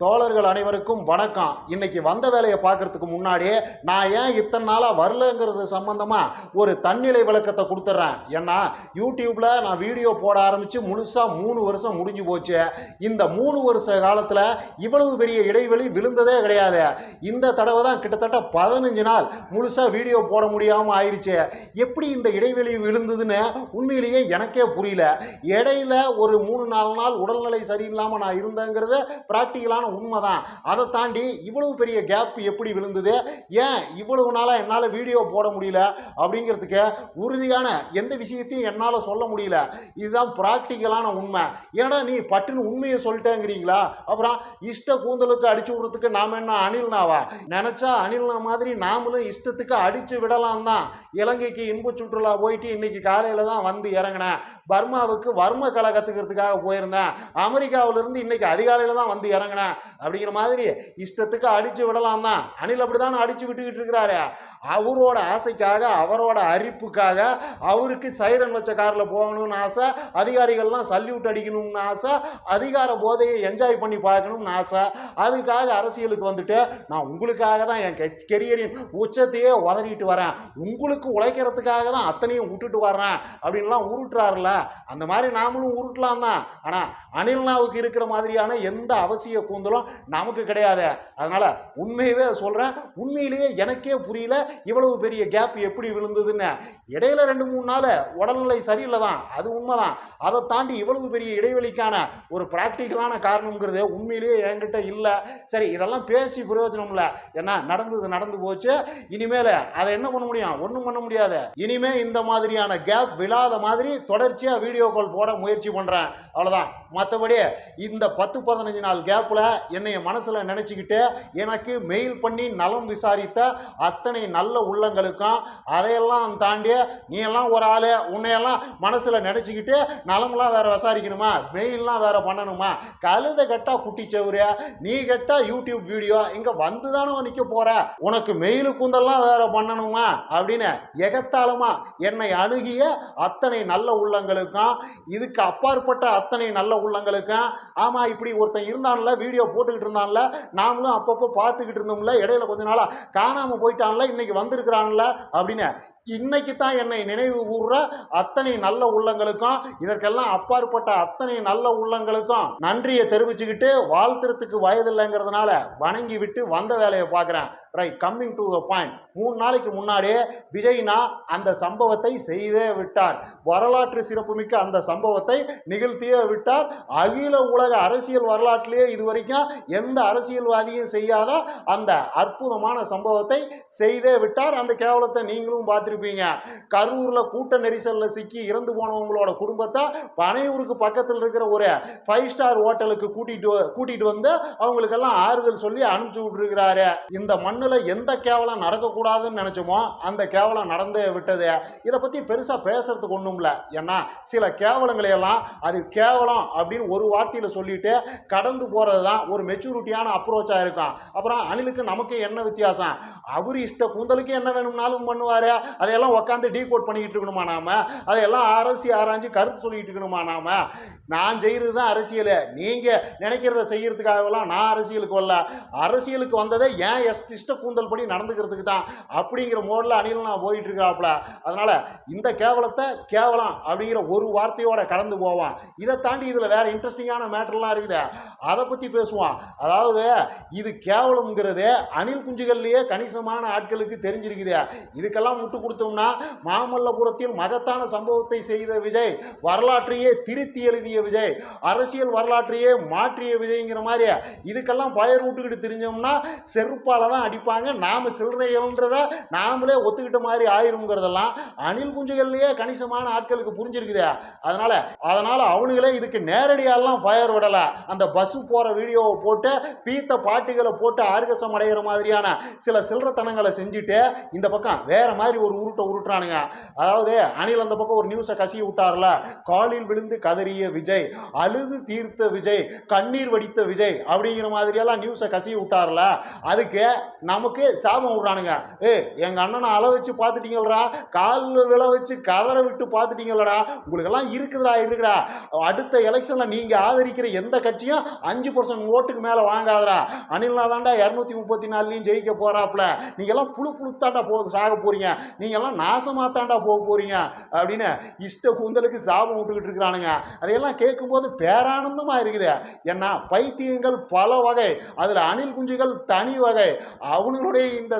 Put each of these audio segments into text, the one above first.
தோழர்கள் அனைவருக்கும் வணக்கம். இன்னைக்கு வந்த வேலையை பார்க்கறதுக்கு முன்னாடியே நான் ஏன் இத்தனை நாளாக வரலங்கிறது சம்மந்தமாக ஒரு தன்னிலை விளக்கத்தை கொடுத்துட்றேன் ஏன்னா யூடியூப்பில் நான் வீடியோ போட ஆரம்பித்து முழுசாக மூணு வருஷம் முடிஞ்சு போச்சு. இந்த மூணு வருஷ காலத்தில் இவ்வளவு பெரிய இடைவெளி விழுந்ததே கிடையாது. இந்த தடவை தான் கிட்டத்தட்ட பதினஞ்சு நாள் முழுசாக வீடியோ போட முடியாமல் ஆயிடுச்சு எப்படி இந்த இடைவெளி விழுந்ததுன்னு உண்மையிலேயே எனக்கே புரியல. இடையில ஒரு மூணு நாலு நாள் உடல்நிலை சரியில்லாமல் நான் இருந்தேங்கிறது ப்ராக்டிக்கலான உண்மைதான். அதை தாண்டி இவ்வளவு பெரிய கேப் எப்படி விழுந்தது? ஏன் இவ்வளவு நாளாக என்னால் வீடியோ போட முடியல? அப்படிங்கிறதுக்கு உறுதியான எந்த விஷயத்தையும் என்னால் சொல்ல முடியல. இதுதான் ப்ராக்டிக்கலான உண்மை. ஏன்னா நீ பட்டுன்னு உண்மையை சொல்லிட்டேங்கிறீங்களா? அப்புறம் இஷ்ட கூந்தலுக்கு அடிச்சு விடுறதுக்கு நாம் என்ன அணில்னாவா? நினச்சா அணில்னா மாதிரி நாமளும் இஷ்டத்துக்கு அடித்து விடலாம் தான். இலங்கைக்கு இன்ப சுற்றுலா போயிட்டு இன்னைக்கு காலையில் தான் வந்து இறங்கினேன். பர்மாவுக்கு வர்ம கலை கற்றுக்கிறதுக்காக போயிருந்தேன். அமெரிக்காவிலிருந்து இன்னைக்கு அதிகாலையில் தான் வந்து இறங்கினேன். அப்படிங்கிற மாதிரி இஷ்டத்துக்கு அடித்து விடலாம் தான். அணில் அப்படி தானே அடித்து விட்டுக்கிட்டு இருக்கிறாரு. அவரோட ஆசைக்காக அவரோட அரிப்புக்காக அவருக்கு சைரன் வச்ச காரில் போகணும்னு ஆசை அதிகாரிகள்லாம் சல்யூட் அடிக்கணும்னு ஆசை அதிகார போதையை என்ஜாய் பண்ணி பார்க்கணும்னு ஆசை. அதுக்காக அரசியலுக்கு வந்துட்டு நான் உங்களுக்காக தான் என் கெரியரின் உச்சத்தையே உதறிட்டு வரேன். உங்களுக்கு உழைக்கிறதுக்காக தான் அத்தனையும் விட்டுட்டு வர்றேன். அப்படின்லாம் உருட்டுறாருல அந்த மாதிரி நாமளும் உருட்டலாம் தான். ஆனால் அனில்னாவுக்கு இருக்கிற மாதிரியான எந்த அவசிய கூந்தலும் நமக்கு கிடையாது. அதனால் உண்மையவே சொல்கிறேன் உண்மையிலேயே எனக்கே புரியல இவ்வளவு பெரிய கேப் எப்படி விழுந்ததுன்னு. இடையில ரெண்டு மூணு நாள் உடல்நிலை சரியில்லை தான் அது உண்மைதான். அதை தாண்டி இவ்வளவு பெரிய இடைவெளிக்கான ஒரு ப்ராக்டிக்கலான காரணங்கிறது உண்மையிலேயே என்கிட்ட இல்லை. சரி இதெல்லாம் பேசி பிரயோஜனம் இல்லை என்ன நடந்தது நடந்து போச்சு. இனிமேல் அதை என்ன பண்ண முடியும்? ஒன்றும் பண்ண முடியாது. இனிமே இந்த மாதிரியான கேப் விழாத மாதிரி தொடர்ச்சியாக வீடியோ கால் போட முயற்சி பண்ணுறேன் அவ்வளோதான் மற்றபடி இந்த பத்து பதினஞ்சு நாள் கேப்பில் என்னைய மனசில் நினச்சிக்கிட்டு எனக்கு மெயில் பண்ணி நலம் விசாரித்த அத்தனை நல்ல உள்ளங்களுக்கும் அதையெல்லாம் தாண்டி நீ எல்லாம் ஒரு ஆள் உன்னையெல்லாம் மனசில் நினச்சிக்கிட்டு நலம்லாம் வேறு விசாரிக்கணுமா? மெயில்லாம் வேற பண்ணணுமா? கழுத கெட்டால் குட்டி செவுரு நீ கெட்டால் யூடியூப் வீடியோ இங்கே வந்து தானே நிற்க போகிற உனக்கு மெயிலு குந்தெல்லாம் வேற பண்ணணுமா? அப்படின்னு எகத்தாளமா என்னை அணுகிய அத்தனை நல்ல உள்ளங்களுக்கும் இதுக்கு அப்பாற்பட்ட அத்தனை நல்ல உள்ளங்களுக்கும் ஆமாம் இப்படி ஒருத்தன் இருந்தான்ல வீடியோ போட்டுக்கிட்டு இருந்தான்ல நாமளும் அப்பப்போ பார்த்துக்கிட்டு இருந்தோம்ல இடையில கொஞ்ச நாளாக காணாமல் போயிட்டான்ல இன்னைக்கு வந்திருக்கிறான்ல அப்படின்னு. இன்னைக்கு தான் என்னை நினைவு கூறுற அத்தனை நல்ல உள்ளங்களுக்கும் இதற்கெல்லாம் அப்பாற்பட்ட அத்தனை நல்ல உள்ளங்களுக்கும் நன்றியை தெரிவிச்சுக்கிட்டு வாழ்த்துறதுக்கு வயதில்லைங்கிறதுனால வணங்கி விட்டு வந்த வேலையை பார்க்குறேன். Right coming to the point மூணு நாளைக்கு முன்னாடியே விஜய்னா அந்த சம்பவத்தை செய்தே விட்டார். வரலாற்று சிறப்புமிக்க அந்த சம்பவத்தை நிகழ்த்தியே விட்டார். அகில உலக அரசியல் வரலாற்றிலேயே இது வரைக்கும் எந்த அரசியல்வாதியும் செய்யாத அந்த அற்புதமான சம்பவத்தை செய்தே விட்டார். அந்த கேவலத்தை நீங்களும் பார்த்துருப்பீங்க. கரூரில் கூட்ட நெரிசலில் சிக்கி இறந்து போனவங்களோட குடும்பத்தை பனையூருக்கு பக்கத்தில் இருக்கிற ஒரு ஃபைவ் ஸ்டார் ஹோட்டலுக்கு கூட்டிட்டு கூட்டிகிட்டு கூட்டிட்டு வந்து அவங்களுக்கெல்லாம் ஆறுதல் சொல்லி அனுப்பிச்சு விட்டுருக்கிறாரு. இந்த மண்ணில் எந்த கேவலம் நடக்கக்கூடாது நடக்கக்கூடாதுன்னு நினச்சோமோ அந்த கேவலம் நடந்து விட்டது. இதை பற்றி பெருசாக பேசுறதுக்கு ஒன்றும் இல்லை ஏன்னா சில கேவலங்களையெல்லாம் அது கேவலம் அப்படின்னு ஒரு வார்த்தையில் சொல்லிட்டு கடந்து போகிறது தான் ஒரு மெச்சூரிட்டியான அப்ரோச்சாக இருக்கும் அப்புறம் அணிலுக்கு நமக்கு என்ன வித்தியாசம்? அவர் இஷ்ட கூந்தலுக்கு என்ன வேணும்னாலும் பண்ணுவார். அதையெல்லாம் உட்காந்து டீ கோட் பண்ணிக்கிட்டு இருக்கணுமா நாம? அதையெல்லாம் அரசி ஆராய்ஞ்சு கருத்து சொல்லிட்டு இருக்கணுமா நாம? நான் செய்கிறது தான் அரசியல். நீங்கள் நினைக்கிறத செய்கிறதுக்காகலாம் நான் அரசியலுக்கு வரல. அரசியலுக்கு வந்ததே ஏன் எஸ் இஷ்ட கூந்தல் படி நடந்துக்கிறதுக்கு தான் அப்படிங்கிற மோடில் அணில் நான் போயிட்டு இருக்கிறாப்புல அதனால் இந்த கேவலத்தை கேவலம் அப்படிங்கிற ஒரு வார்த்தையோட கடந்து போவான். இதை தாண்டி இதில் வேற இன்ட்ரெஸ்டிங்கான மேட்டர்லாம் இருக்குது. அதை பற்றி பேசுவான் அதாவது இது கேவலம்ங்கிறது அணில் குஞ்சுகள்லேயே கணிசமான ஆட்களுக்கு தெரிஞ்சிருக்குது. இதுக்கெல்லாம் முட்டு கொடுத்தோம்னா மாமல்லபுரத்தில் மகத்தான சம்பவத்தை செய்த விஜய் வரலாற்றையே திருத்தி எழுதிய விஜய் அரசியல் வரலாற்றையே மாற்றிய விஜய்ங்கிற மாதிரி இதுக்கெல்லாம் பயர் விட்டுக்கிட்டு தெரிஞ்சோம்னா செருப்பால தான் அடிப்பாங்க. நாம சில்லறைகள்ன்றத நாமளே ஒத்துக்கிட்ட மாதிரி ஆயிருங்கிறதெல்லாம் அணில் குஞ்சுகள்லேயே கணிசமான ஆட்களுக்கு புரிஞ்சிருக்குது. அதனால அதனால அவனுங்களே இதுக்கு நேரடியாலாம் ஃபயர் விடலை. அந்த பஸ்ஸு போகிற வீடியோவை போட்டு பீத்த பாட்டுகளை போட்டு ஆர்கசம் அடைகிற மாதிரியான சில சில்லறத்தனங்களை செஞ்சுட்டு இந்த பக்கம் வேற மாதிரி ஒரு உருட்டை உருட்டுறானுங்க. அதாவது அணில் அந்த பக்கம் ஒரு நியூஸை கசிய விட்டார்ல காலில் விழுந்து கதறிய விஜய் அழுது தீர்த்த விஜய் கண்ணீர் வடித்த விஜய் அப்படிங்கிற மாதிரியெல்லாம் நியூஸை கசிய விட்டார்ல அதுக்கு நமக்கு சாபம் விட்றானுங்க. ஏ எங்கள் அண்ணனை அள வச்சு பார்த்துட்டீங்களா காலில் விழ வச்சு கதற விட்டு பார்த்துட்டீங்களடா உங்களுக்கெல்லாம் இருக்குதுடா இருக்குடா. அடுத்த எலெக்ஷனில் நீங்கள் ஆதரிக்கிற எந்த கட்சியும் அஞ்சு பர்சன்ட் ஓட்டுக்கு மேலே வாங்காதடா. அனில்னா தாண்டா இரநூத்தி முப்பத்தி நாலுலையும் ஜெயிக்க போகிறாப்புல நீங்கள்லாம் புழு புழுத்தாண்டா போ சாக போகிறீங்க நீங்கள்லாம் நாசமாக தாண்டா போக போகிறீங்க அப்படின்னு இஷ்ட கூந்தலுக்கு சாபம் விட்டுக்கிட்டு இருக்கிறானுங்க. அதையெல்லாம் கேட்கும்போது பேரானந்தமாக இருக்குது. ஏன்னா பைத்தியங்கள் பல வகை. அதில் அணில் குஞ்சுகள் தனி வகை. அவனுங்களுடைய இந்த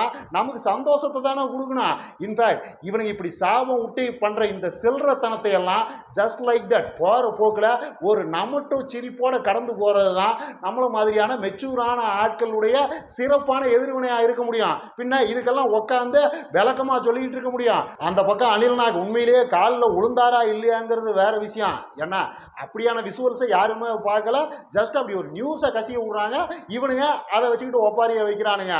சாபமெல்லாம் நமக்கு சந்தோஷத்தை தானே கொடுக்கணும். இன்ஃபேக்ட் இவனுங்க இப்படி சாபம் விட்டு பண்ணுற இந்த சில்லறத்தனத்தை எல்லாம் ஜஸ்ட் லைக் தட் போகிற போக்கில் ஒரு நமட்டு சிரிப்போட கடந்து போகிறது தான் நம்மளை மாதிரியான மெச்சூரான ஆட்களுடைய சிறப்பான எதிர்வினையாக இருக்க முடியும். பின்ன இதுக்கெல்லாம் உட்காந்து விளக்கமாக சொல்லிக்கிட்டு இருக்க முடியும். அந்த பக்கம் அனில்நாக் உண்மையிலேயே காலில் உளுந்தாரா இல்லையாங்கிறது வேற விஷயம். ஏன்னா அப்படியான விசுவல்ஸை யாருமே பார்க்கல. ஜஸ்ட் அப்படி ஒரு நியூஸை கசிய விட்றாங்க. இவனுங்க அதை வச்சுக்கிட்டு ஒப்பாரியை வைக்கிறானுங்க.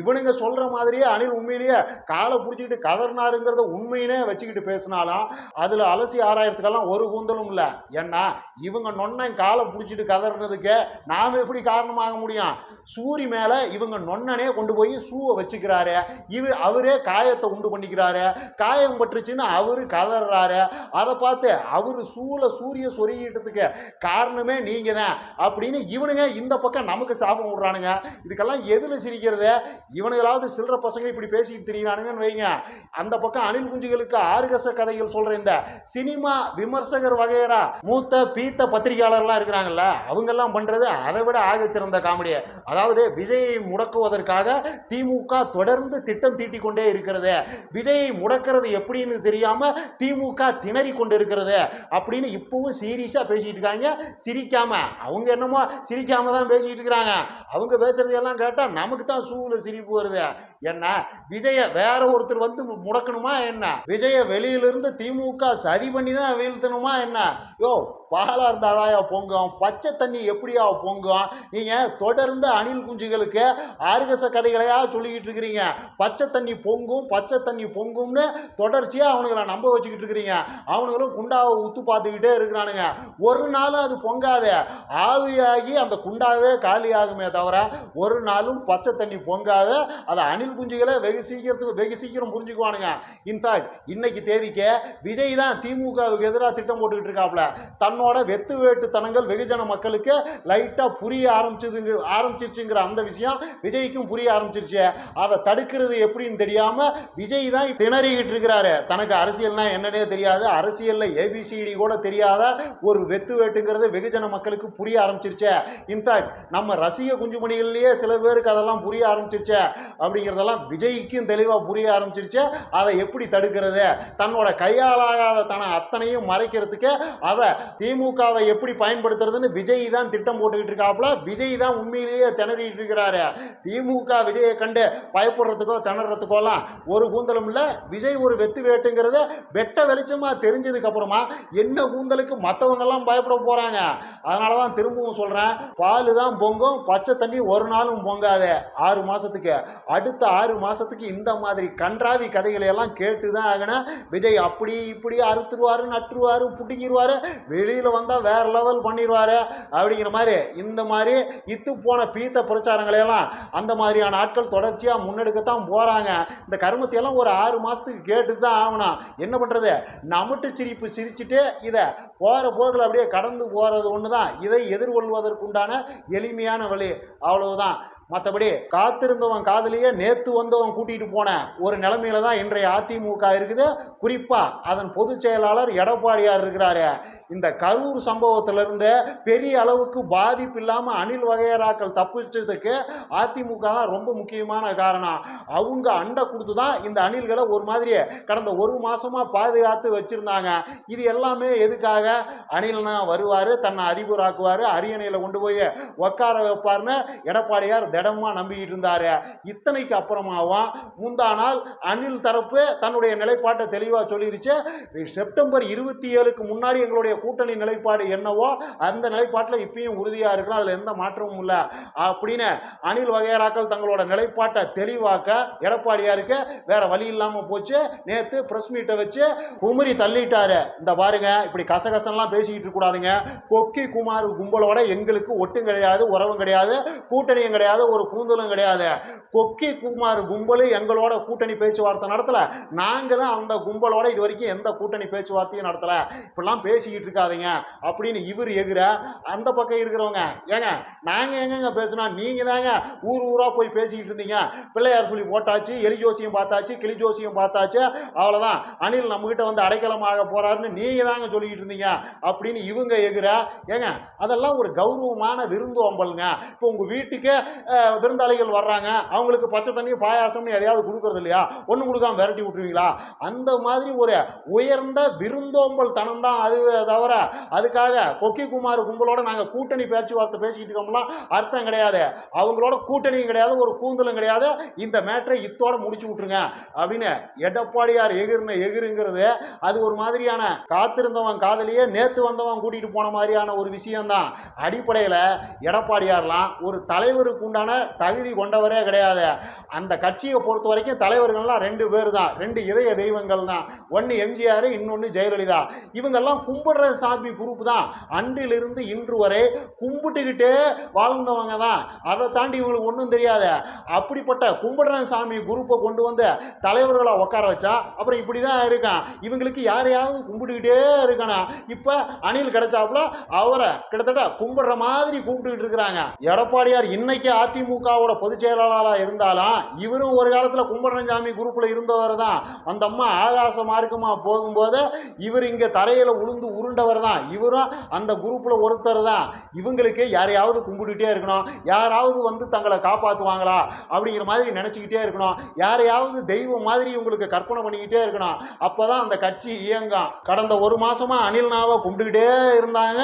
இவனுங்க சொல்கிற மாதிரியே அனில் உண்மையிலேயே காலை பிடிச்சிக்கிட்டு கதறினாருங்கிறத உண்மையினே வச்சுக்கிட்டு பேசினாலும். அதில் அலசி ஆராயறதுக்கெல்லாம் ஒரு கூந்தலும் இல்லை. ஏன்னா இவங்க நொண்ணன் காலை பிடிச்சிட்டு கதறினதுக்கு நாம் எப்படி காரணமாக முடியும்? சூரி மேலே இவங்க நொன்னனே கொண்டு போய் சூவை வச்சுக்கிறாரு. இவர் அவரே காயத்தை உண்டு பண்ணிக்கிறாரு. காயம் பட்டுருச்சுன்னு அவர் கதறாரு. அதை பார்த்து அவர் சூளை சூரிய சொருகிட்டதுக்கு காரணமே நீங்கள் தான் அப்படின்னு இவனுங்க இந்த பக்கம் நமக்கு சாபம் விடுறானுங்க. இதுக்கெல்லாம் எதில் சிரிக்கிறது? இவனுங்களாவது சில்லற பசங்க இப்படி பேசிக்கிட்டு திரியிறானுங்கன்னு வைங்க. அந்த பக்கம் அணில் குஞ்சுகளுக்கு ஆறுகச கதைகள் சொல்கிற இந்த சினிமா விமர்சகர் வகையரா மூத்த பீத்த பத்திரிகையாளர்லாம் இருக்கிறாங்கல்ல அவங்கெல்லாம் பண்ணுறது அதை விட ஆகச்சிறந்த காமெடியை. அதாவது விஜயை முடக்குவதற்காக திமுக தொடர்ந்து திட்டம் தீட்டிக் கொண்டே இருக்கிறது. விஜயை முடக்கிறது எப்படின்னு தெரியாம திமுக திணறி கொண்டு இருக்கிறது அப்படின்னு இப்பவும் சீரியஸாக பேசிட்டு இருக்காங்க. சிரிக்காம அவங்க என்னமோ சிரிக்காம தான் பேசிட்டு இருக்கிறாங்க. அவங்க பேசுறது எல்லாம் கேட்டால் நமக்கு தான் சூழல் சிரிப்பு வருது. என்ன? விஜய வேற ஒருத்தர் வந்து முடக்கணுமா என்ன? விஜய வெளியிலிருந்து திமுக சரி பண்ணி தான் வீழ்த்தணுமா என்ன? யோ பாலாக இருந்தாலாயா பொங்கும். பச்சை தண்ணி எப்படியா பொங்கும்? நீங்கள் தொடர்ந்து அணில் குஞ்சுகளுக்கு ஆர்கச கதைகளையா சொல்லிக்கிட்டு இருக்கிறீங்க. பச்சை தண்ணி பொங்கும் பச்சை தண்ணி பொங்கும்னு தொடர்ச்சியாக அவனுங்களை நம்ப வச்சுக்கிட்டு இருக்கிறீங்க. அவனுங்களும் குண்டாவை உத்து பார்த்துக்கிட்டே இருக்கிறானுங்க. ஒரு நாளும் அது பொங்காத. ஆவியாகி அந்த குண்டாவே காலி ஆகுமே தவிர ஒரு நாளும் பச்சை தண்ணி பொங்காத. அதை அணில் குஞ்சுகளை வெகு சீக்கிரத்துக்கு வெகு சீக்கிரம் புரிஞ்சுக்குவானுங்க. இன்ஃபேக்ட் இன்னைக்கு தேதிக்கு விஜய் தான் திமுகவுக்கு எதிராக திட்டம் போட்டுக்கிட்டு இருக்காப்புல தன்னோட வெத்து வேட்டுத்தனங்கள் வெகுஜன மக்களுக்கு லைட்டாக புரிய ஆரம்பிச்சதுங்க ஆரம்பிச்சிருச்சுங்கிற அந்த விஷயம் விஜய்க்கும் புரிய ஆரம்பிச்சிருச்சு. அதை தடுக்கிறது எப்படின்னு தெரியாமல் விஜய் தான் திணறிக்கிட்டு இருக்கிறாரு. தனக்கு அரசியல்னா என்னன்னே தெரியாது. அரசியலில் ஏபிசிடி கூட தெரியாத ஒரு வெத்து வேட்டுங்கிறது வெகுஜன மக்களுக்கு புரிய ஆரம்பிச்சிருச்சு. இன்ஃபேக்ட் நம்ம ரசிக குஞ்சுமணிகள்லேயே சில பேருக்கு அதெல்லாம் புரிய ஆரம்பிச்சிருச்சு. அப்படிங்கிறதெல்லாம் விஜய்க்கும் தெளிவாக புரிய ஆரம்பிச்சிருச்சு. அதை எப்படி தடுக்கிறது? தன்னோட கையாளாகாத தன அத்தனையும் மறைக்கிறதுக்கு அதை திமுகவை எப்படி பயன்படுத்துறதுன்னு விஜய் தான் திட்டம் போட்டுக்கிட்டு இருக்காப்புல. விஜய் தான் உண்மையிலேயே திணறிட்டு இருக்கிறாரு. திமுக விஜயை கண்டு பயப்படுறதுக்கோ திணறதுக்கோலாம் ஒரு கூந்தலும் இல்லை. விஜய் ஒரு வெத்து வேட்டுங்கிறத வெட்ட வெளிச்சமாக தெரிஞ்சதுக்கு அப்புறமா என்ன கூந்தலுக்கு மற்றவங்கெல்லாம் பயப்பட போகிறாங்க அதனால தான் திரும்பவும் சொல்கிறேன் பால் தான் பொங்கும் பச்சை தண்ணி ஒரு நாளும் பொங்காது. ஆறு மாதத்துக்கு அடுத்த ஆறு மாதத்துக்கு இந்த மாதிரி கன்றாவி கதைகளை எல்லாம் கேட்டு தான் ஆகணும். விஜய் அப்படி இப்படி அறுத்துருவார் நட்டுருவாரு பிடிங்கிடுவார் வெளியில் வந்தால் வேற லெவல் பண்ணிடுவாரு அப்படிங்கிற மாதிரி இந்த மாதிரி இத்து போன பீத்த பிரச்சாரங்களை எல்லாம் அந்த மாதிரியான ஆட்கள் தொடர்ச்சியாக முன்னெடுக்கத்தான் போகிறாங்க இந்த கருமத்தையெல்லாம் ஒரு ஆறு மாதத்துக்கு கேட்டு தான் ஆகணும். என்ன பண்ணுறது நமட்டு சிரிப்பு சிரிச்சுட்டு இதை போகிற போக்கில் அப்படியே கடந்து போகிறது ஒன்று தான் இதை எதிர்கொள்வதற்குண்டான எளிமையான வழி. அவ்வளவுதான். மற்றபடி காத்திருந்தவன் காதலியே நேற்று வந்தவன் கூட்டிகிட்டு போன ஒரு நிலைமையில தான் இன்றைய அதிமுக இருக்குது. குறிப்பாக அதன் பொதுச் செயலாளர் எடப்பாடியார் இருக்கிறாரு. இந்த கரூர் சம்பவத்திலிருந்து பெரிய அளவுக்கு பாதிப்பு இல்லாமல் அணில் வகையராக்கள் தப்பிச்சதுக்கு அதிமுக தான் ரொம்ப முக்கியமான காரணம். அவங்க அண்டை கொடுத்து தான் இந்த அணில்களை ஒரு மாதிரி கடந்த ஒரு மாதமாக பாதுகாத்து வச்சுருந்தாங்க. இது எல்லாமே எதுக்காக? அணில்னா வருவார் தன்னை அதிபராக்குவார் அரியணையில் கொண்டு போய் உட்கார வைப்பார்னு எடப்பாடியார் இடமா நம்பிக்கிட்டு இருந்தார். இத்தனைக்கு அப்புறமாவும் முந்தா நாள் அணில் தரப்பு தன்னுடைய நிலைப்பாட்டை தெளிவாக சொல்லிருச்சு. செப்டம்பர் இருபத்தி ஏழுக்கு முன்னாடி எங்களுடைய கூட்டணி நிலைப்பாடு என்னவோ அந்த நிலைப்பாட்டில் இப்பயும் உறுதியாக இருக்கலாம் அதில் எந்த மாற்றமும் இல்லை. அப்படின்னு அணில் வகையராக்கள் தங்களோட நிலைப்பாட்டை தெளிவாக்க எடப்பாடியாருக்கு வேற வழி இல்லாமல் போச்சு. நேற்று ப்ரெஸ் மீட்டை வச்சு குமரி தள்ளிட்டாரு. இந்த பாருங்க இப்படி கசகசன்லாம் பேசிக்கிட்டு இருக்கக்கூடாதுங்க கொக்கி குமார் கும்பலோட எங்களுக்கு ஒட்டும் கிடையாது உறவும் கிடையாது கூட்டணியும் கிடையாது ஒரு கூந்தலும் கிடையாது. கொக்கி குமார் கும்பல் எங்களோட கூட்டணி பேச்சுவார்த்தை நடத்தலை. நாங்களும் அந்த கும்பலோட இது வரைக்கும் எந்த கூட்டணி பேச்சுவார்த்தையும் நடத்தலை. இப்படிலாம் பேசிக்கிட்டு இருக்காதுங்க அப்படின்னு இவர் எகிற அந்த பக்கம் இருக்கிறவங்க. ஏங்க நாங்கள் எங்கங்க பேசுனா நீங்கள் தாங்க ஊர் ஊராக போய் பேசிக்கிட்டு இருந்தீங்க. பிள்ளையார் சொல்லி போட்டாச்சு எலி ஜோசியம் பார்த்தாச்சு கிளி ஜோசியம் பார்த்தாச்சு. அவ்வளோதான் அணில் நம்மக்கிட்ட வந்து அடைக்கலமாக போறாருன்னு நீங்கள் தாங்க சொல்லிக்கிட்டு இருந்தீங்க அப்படின்னு இவங்க எகிற. ஏங்க அதெல்லாம் ஒரு கௌரவமான விருந்தோம்பலுங்க. இப்போ உங்கள் வீட்டுக்கு விருந்தாளிகள் வர்றாங்க. அவங்களுக்கு பச்சை தண்ணி பாயாசம்னு எதையாவது கொடுக்கறது இல்லையா? ஒன்றும் கொடுக்காம விரட்டி விட்டுருவீங்களா? அந்த மாதிரி ஒரு உயர்ந்த விருந்தோம்பல் தனம் தான் அது தவிர அதுக்காக கொக்கி குமார் கும்பலோட நாங்கள் கூட்டணி பேச்சுவார்த்தை பேசிக்கிட்டு இருக்கோம்லாம் அர்த்தம் கிடையாது. அவங்களோட கூட்டணியும் கிடையாது ஒரு கூந்தலும் கிடையாது. இந்த மேட்டரை இத்தோட முடிச்சு விட்ருங்க அப்படின்னு எடப்பாடியார் எகிர்ன எகிருங்கிறது அது ஒரு மாதிரியான காத்திருந்தவன் காதலியே நேற்று வந்தவன் கூட்டிகிட்டு போன மாதிரியான ஒரு விஷயம்தான். அடிப்படையில் எடப்பாடியார்லாம் ஒரு தலைவருக்கு உண்டான தகுதி கொண்டவரே கிடையாது. அந்த கட்சியை பொறுத்த வரைக்கும் தலைவர்கள்லாம் ரெண்டு பேர் தான் ரெண்டு இதய தெய்வங்கள் தான் ஒன்று எம்ஜிஆர் இன்னொன்று ஜெயலலிதா. இவங்கெல்லாம் கும்பிடுற சாமி குரூப் தான். அன்றிலிருந்து இன்று வரை கும்பிட்டுக்கிட்டே வாழ்ந்தவங்க தான். அதை தாண்டி இவங்களுக்கு ஒன்றும் தெரியாது. அப்படிப்பட்ட கும்பிடுற சாமி குரூப்பை கொண்டு வந்து தலைவர்களை உட்கார வச்சா அப்புறம் இப்படி தான் இருக்கான். இவங்களுக்கு யாரையாவது கும்பிட்டுக்கிட்டே இருக்கணும் இப்போ அணில் கிடைச்சாப்புல அவரை கிட்டத்தட்ட கும்பிடுற மாதிரி கூப்பிட்டுக்கிட்டு இருக்கிறாங்க. எடப்பாடியார் இன்னைக்கு அதிமுகவோட பொதுச் செயலாளராக இருந்தாலும் இவரும் ஒரு காலத்தில் கும்பிடுறஞ்சாமி குரூப்பில் இருந்தவர் தான். அந்த அம்மா ஆகாச மார்க்கமாக போகும்போது இவர் இங்கே தரையில் உளுந்து உருண்டவர் தான். இவரும் அந்த குரூப்பில் ஒருத்தர் தான். இவங்களுக்கு யாரையாவது கும்பிட்டுக்கிட்டே இருக்கணும். யாராவது வந்து தங்களை காப்பாற்றுவாங்களா அப்படிங்கிற மாதிரி நினச்சிக்கிட்டே இருக்கணும். யாரையாவது தெய்வம் மாதிரி உங்களுக்கு கற்பனை பண்ணிக்கிட்டே இருக்கணும். அப்போ தான் அந்த கட்சி இயங்கும். கடந்த ஒரு மாதமாக அனில்னாவை கும்பிட்டுக்கிட்டே இருந்தாங்க.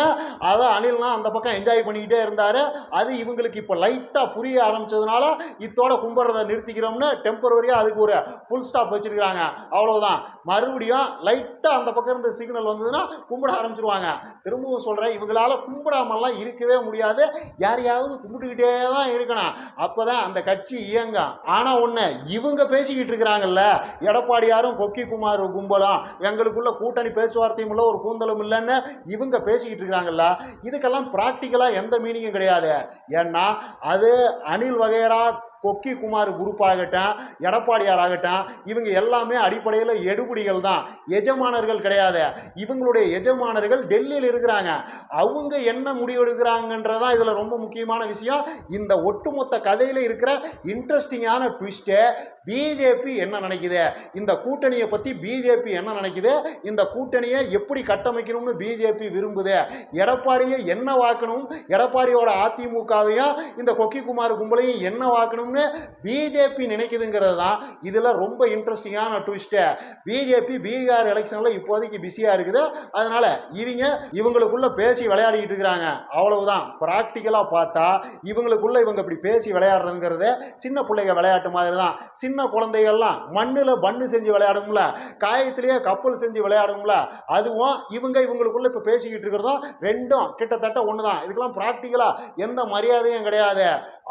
அதை அனில்னா அந்த பக்கம் என்ஜாய் பண்ணிக்கிட்டே இருந்தார். அது இவங்களுக்கு இப்போ லைட்டாக புரிய ஆரம்பித்ததுனால இத்தோட கும்பிட்றதை நிறுத்திக்கிறோம்னு டெம்பரவரியாக அதுக்கு ஒரு ஃபுல் ஸ்டாப் வச்சுருக்காங்க அவ்வளோதான் மறுபடியும் லைட்டாக அந்த பக்கம் இருந்து சிக்னல் வந்ததுன்னா கும்பிட ஆரம்பிச்சிருவாங்க. திரும்பவும் சொல்கிறேன் இவங்களால கும்பிடாமலாம் இருக்கவே முடியாது. யாரையாவது கும்பிட்டுக்கிட்டே தான் இருக்கணும். அப்போ தான் அந்த கட்சி இயங்கும். ஆனால் ஒன்று இவங்க பேசிக்கிட்டு இருக்கிறாங்கல்ல எடப்பாடியாரும் கொக்கி குமார் கும்பலும் எங்களுக்குள்ள கூட்டணி பேச்சுவார்த்தையும் இல்லை ஒரு கூந்தலும் இல்லைன்னு இவங்க பேசிக்கிட்டு இருக்கிறாங்கல்ல இதுக்கெல்லாம் ப்ராக்டிக்கலாக எந்த மீனிங்கும் கிடையாது. ஏன்னா அது அனில் வகையரா கொக்கி குமார் குரூப் ஆகட்டும் எடப்பாடியார் ஆகட்டும் இவங்க எல்லாமே அடிப்படையில் எடுபடிகள் தான். எஜமானர்கள் கிடையாது. இவங்களுடைய எஜமானர்கள் டெல்லியில் இருக்கிறாங்க. அவங்க என்ன முடிவு எடுக்கிறாங்கன்றதான் இதில் ரொம்ப முக்கியமான விஷயம். இந்த ஒட்டுமொத்த கதையில் இருக்கிற இன்ட்ரெஸ்டிங்கான ட்விஸ்ட்டு பிஜேபி என்ன நினைக்குது? இந்த கூட்டணியை பற்றி பிஜேபி என்ன நினைக்குது? இந்த கூட்டணியை எப்படி கட்டமைக்கணும்னு பிஜேபி விரும்புது? எடப்பாடியை என்ன வாக்கணும்? எடப்பாடியோட அதிமுகவையும் இந்த கொக்கிக்குமார் கும்பலையும் என்ன வாக்கணும்னு பிஜேபி நினைக்குதுங்கிறது தான் இதில் ரொம்ப இன்ட்ரெஸ்டிங்கான ட்விஸ்ட்டு பிஜேபி பீகார் எலெக்ஷனில் இப்போதைக்கு பிஸியாக இருக்குது. அதனால் இவங்க இவங்களுக்குள்ளே பேசி விளையாடிக்கிட்டு இருக்கிறாங்க. அவ்வளவுதான். ப்ராக்டிக்கலாக பார்த்தா இவங்களுக்குள்ளே இவங்க இப்படி பேசி விளையாடுறதுங்கிறது சின்ன பிள்ளைங்க விளையாட்டு மாதிரி தான். சின்ன குழந்தைகள்லாம் மண்ணில் பண்ணு செஞ்சு விளையாடும்ல காயத்திலேயே கப்பல் செஞ்சு விளையாடும்ல அதுவும் இவங்க இவங்களுக்குள்ளே இப்போ பேசிக்கிட்டு இருக்கிறதும் ரெண்டும் கிட்டத்தட்ட ஒன்று தான் இதுக்கெல்லாம் ப்ராக்டிக்கலாக எந்த மரியாதையும் கிடையாது.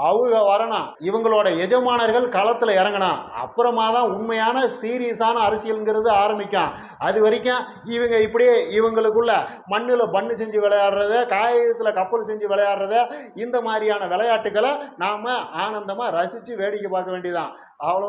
அவங்க வரணும். இவங்களோட எஜமானர்கள் களத்தில் இறங்கணும். அப்புறமா தான் உண்மையான சீரியஸான அரசியலுங்கிறது ஆரம்பிக்கும். அது வரைக்கும் இவங்க இப்படியே இவங்களுக்குள்ள மண்ணில் பண்ணு செஞ்சு விளையாடுறத காகிதத்தில் கப்பல் செஞ்சு விளையாடுறத இந்த மாதிரியான விளையாட்டுகளை நாம் ஆனந்தமாக ரசித்து வேடிக்கை பார்க்க வேண்டியதான் அவ்வளோ